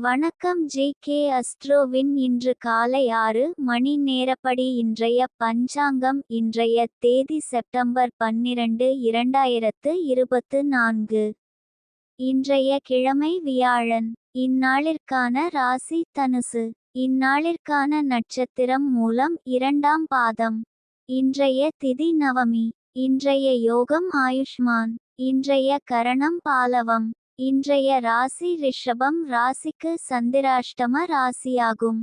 வணக்கம் J K அஸ்ட்ரோவின் இன்று காலை ஆறு மணி நேரப்படி இன்றைய பஞ்சாங்கம் இன்றைய தேதி செப்டம்பர் பன்னிரண்டு இரண்டாயிரத்து இருபத்து நான்கு. இன்றைய கிழமை வியாழன். இந்நாளிற்கான ராசி தனுசு. இந்நாளிற்கான நட்சத்திரம் மூலம் இரண்டாம் பாதம். இன்றைய திதி நவமி. இன்றைய யோகம் ஆயுஷ்மான். இன்றைய கரணம் பாலவம். இன்றைய ராசி ரிஷபம் ராசிக்கு சந்திராஷ்டம ராசியாகும்.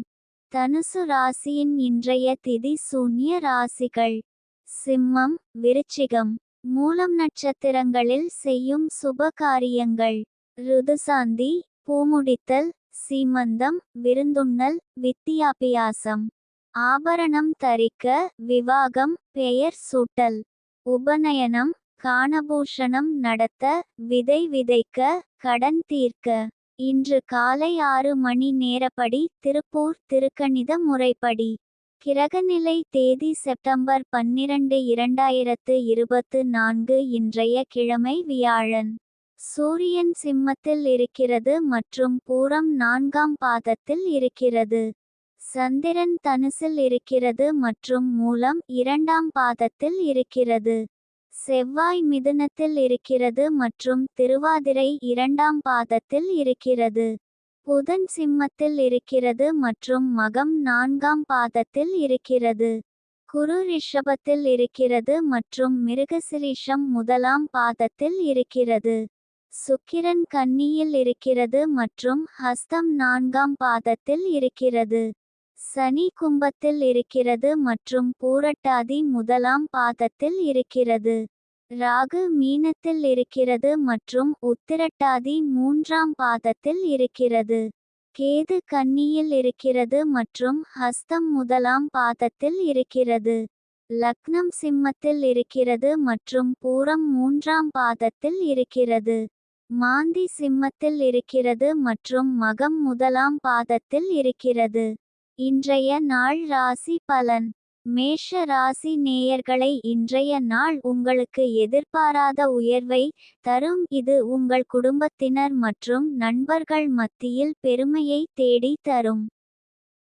தனுசு ராசியின் இன்றைய திதி சூன்ய ராசிகள். சிம்மம் விருச்சிகம். மூலம் நட்சத்திரங்களில் செய்யும் சுப காரியங்கள். ருதுசாந்தி பூமுடித்தல் சீமந்தம் விருந்துண்ணல் வித்தியாபியாசம். ஆபரணம் தரிக்க விவாகம் பெயர் சூட்டல். உபநயனம் காணபூஷணம் நடத்த விதை விதைக்க கடன் தீர்க்க. இன்று காலை ஆறு மணி நேரப்படி திருப்பூர் திருக்கணித முறைப்படி. கிரகநிலை தேதி செப்டம்பர் பன்னிரண்டு இரண்டாயிரத்து இருபத்து நான்கு இன்றைய கிழமை வியாழன். சூரியன் சிம்மத்தில் இருக்கிறது மற்றும் பூரம் நான்காம் பாதத்தில் இருக்கிறது. சந்திரன் தனுசில் இருக்கிறது மற்றும் மூலம் இரண்டாம் பாதத்தில் இருக்கிறது. செவ்வாய் மிதுனத்தில் இருக்கிறது மற்றும் திருவாதிரை இரண்டாம் பாதத்தில் இருக்கிறது. புதன் சிம்மத்தில் இருக்கிறது மற்றும் மகம் நான்காம் பாதத்தில் இருக்கிறது. குரு ரிஷபத்தில் இருக்கிறது மற்றும் மிருகசிரீஷம் முதலாம் பாதத்தில் இருக்கிறது. சுக்கிரன் கன்னியில் இருக்கிறது மற்றும் ஹஸ்தம் நான்காம் பாதத்தில் இருக்கிறது. சனி கும்பத்தில் இருக்கிறது மற்றும் பூரட்டாதி முதலாம் பாதத்தில் இருக்கிறது. ராகு மீனத்தில் இருக்கிறது மற்றும் உத்திரட்டாதி மூன்றாம் பாதத்தில் இருக்கிறது. கேது கன்னியில் இருக்கிறது மற்றும் ஹஸ்தம் முதலாம் பாதத்தில் இருக்கிறது. லக்னம் சிம்மத்தில் இருக்கிறது மற்றும் பூரம் மூன்றாம் பாதத்தில் இருக்கிறது. மாந்தி சிம்மத்தில் இருக்கிறது மற்றும் மகம் முதலாம் பாதத்தில் இருக்கிறது. இன்றைய நாள் ராசி பலன். மேஷ ராசி நேயர்களை இன்றைய நாள் உங்களுக்கு எதிர்பாராத உயர்வை தரும். இது உங்கள் குடும்பத்தினர் மற்றும் நண்பர்கள் மத்தியில் பெருமையை தேடி தரும்.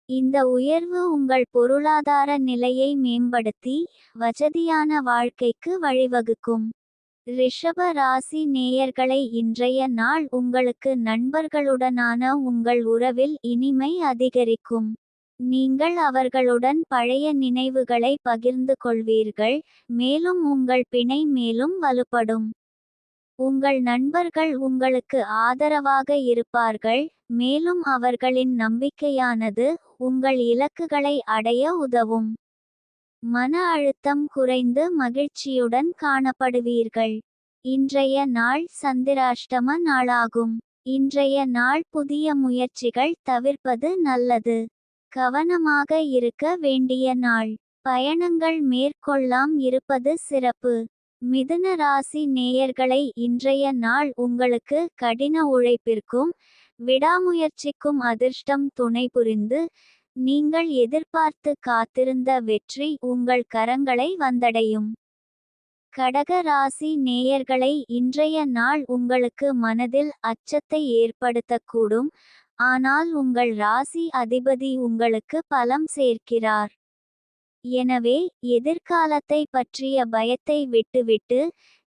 இந்த உயர்வு உங்கள் பொருளாதார நிலையை மேம்படுத்தி வசதியான வாழ்க்கைக்கு வழிவகுக்கும். ரிஷப ராசி நேயர்களை இன்றைய நாள் உங்களுக்கு நண்பர்களுடனான உங்கள் உறவில் இனிமை அதிகரிக்கும். நீங்கள் அவர்களுடன் பழைய நினைவுகளை பகிர்ந்து கொள்வீர்கள் மேலும் உங்கள் பிணை மேலும் வலுப்படும். உங்கள் நண்பர்கள் உங்களுக்கு ஆதரவாக இருப்பார்கள் மேலும் அவர்களின் நம்பிக்கையானது உங்கள் இலக்குகளை அடைய உதவும். மன அழுத்தம் குறைந்து மகிழ்ச்சியுடன் காணப்படுவீர்கள். இன்றைய நாள் சந்திராஷ்டம நாளாகும். இன்றைய நாள் புதிய முயற்சிகள் தவிர்ப்பது நல்லது. கவனமாக இருக்க வேண்டிய நாள். பயணங்கள் மேற்கொள்ளாம் இருப்பது சிறப்பு. மிதுன ராசி நேயர்களை இன்றைய நாள் உங்களுக்கு கடின உழைப்பிற்கும் விடாமுயற்சிக்கும் அதிர்ஷ்டம் துணை புரிந்து நீங்கள் எதிர்பார்த்து காத்திருந்த வெற்றி உங்கள் கரங்களை வந்தடையும். கடக ராசி நேயர்களை இன்றைய நாள் உங்களுக்கு மனதில் அச்சத்தை ஏற்படுத்தக்கூடும் ஆனால் உங்கள் ராசி அதிபதி உங்களுக்கு பலம் சேர்க்கிறார். எனவே எதிர்காலத்தை பற்றிய பயத்தை விட்டுவிட்டு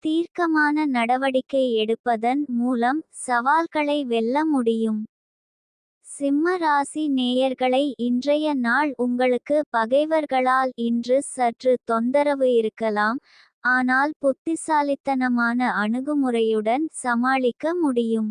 தீர்க்கமான நடவடிக்கை எடுப்பதன் மூலம் சவால்களை வெல்ல முடியும். சிம்ம ராசி நேயர்களை இன்றைய நாள் உங்களுக்கு பகைவர்களால் இன்று சற்று தொந்தரவு இருக்கலாம் ஆனால் புத்திசாலித்தனமான அணுகுமுறையுடன் சமாளிக்க முடியும்.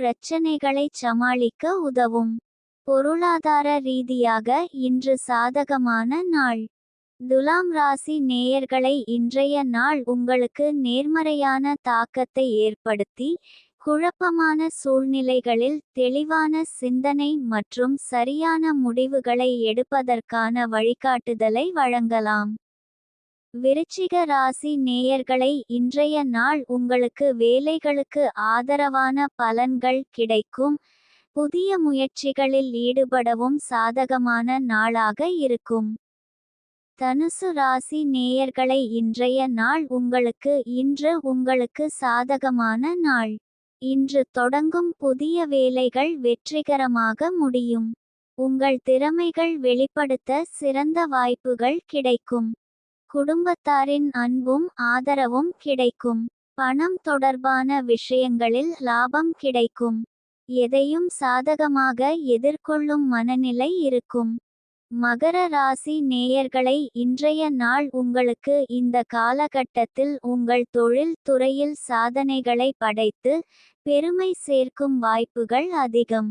பிரச்சனைகளை சமாளிக்க உதவும். பொருளாதார ரீதியாக இன்று சாதகமான நாள். துலாம் ராசி நேயர்களை இன்றைய நாள் உங்களுக்கு நேர்மறையான தாக்கத்தை ஏற்படுத்தி குழப்பமான சூழ்நிலைகளில் தெளிவான சிந்தனை மற்றும் சரியான முடிவுகளை எடுப்பதற்கான வழிகாட்டுதலை வழங்கலாம். விருச்சிக ராசி நேயர்களை இன்றைய நாள் உங்களுக்கு வேலைகளுக்கு ஆதரவான பலன்கள் கிடைக்கும். புதிய முயற்சிகளில் ஈடுபடவும் சாதகமான நாளாக இருக்கும். தனுசு ராசி நேயர்களை இன்றைய நாள் உங்களுக்கு இன்று உங்களுக்கு சாதகமான நாள். இன்று தொடங்கும் புதிய வேலைகள் வெற்றிகரமாக முடியும். உங்கள் திறமைகள் வெளிப்படுத்த சிறந்த வாய்ப்புகள் கிடைக்கும். குடும்பத்தாரின் அன்பும் ஆதரவும் கிடைக்கும். பணம் தொடர்பான விஷயங்களில் லாபம் கிடைக்கும். எதையும் சாதகமாக எதிர்கொள்ளும் மனநிலை இருக்கும். மகர ராசி நேயர்களை இன்றைய நாள் உங்களுக்கு இந்த காலகட்டத்தில் உங்கள் தொழில் துறையில் சாதனைகளை படைத்து பெருமை சேர்க்கும் வாய்ப்புகள் அதிகம்.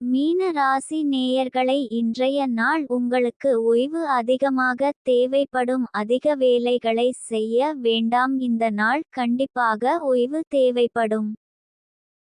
மீன ராசி நேயர்களை இன்றைய நாள் உங்களுக்கு ஓய்வு அதிகமாக தேவைப்படும் அதிக வேலைகளை செய்ய வேண்டாம். இந்த நாள் கண்டிப்பாக ஓய்வு தேவைப்படும்.